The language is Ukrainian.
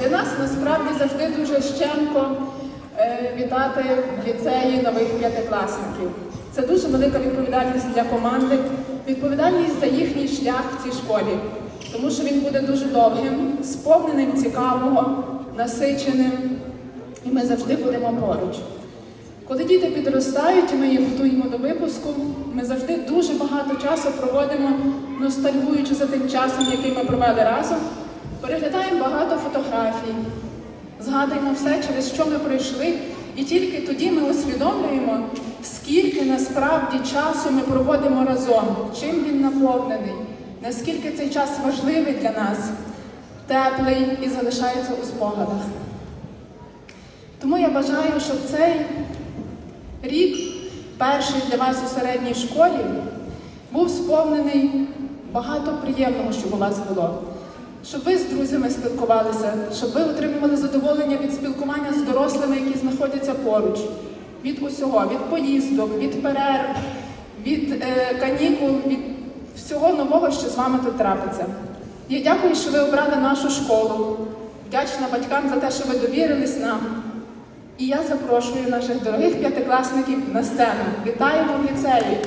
Для нас насправді завжди дуже щемко е, вітати в ліцеї нових п'ятикласників. Це дуже велика відповідальність для команди, відповідальність за їхній шлях в цій школі, тому що він буде дуже довгим, сповненим цікавого, насиченим, і ми завжди будемо поруч. Коли діти підростають і ми їх готуємо до випуску, ми завжди дуже багато часу проводимо, ностальгуючи за тим часом, який ми провели разом, переглядаємо багато фотографій, згадуємо все, через що ми пройшли, і тільки тоді ми усвідомлюємо, скільки насправді часу ми проводимо разом, чим він наповнений, наскільки цей час важливий для нас, теплий і залишається у спогадах. Тому я бажаю, щоб цей рік, перший для вас у середній школі, був сповнений багато приємного, щоб у вас було. Щоб ви з друзями спілкувалися, щоб ви отримували задоволення від спілкування з дорослими, які знаходяться поруч, від усього, від поїздок, від перерв, від е, канікул, від всього нового, що з вами тут трапиться. Я дякую, що ви обрали нашу школу. Вдячна батькам за те, що ви довірились нам. І я запрошую наших дорогих п'ятикласників на сцену. Вітаємо в ліцеї!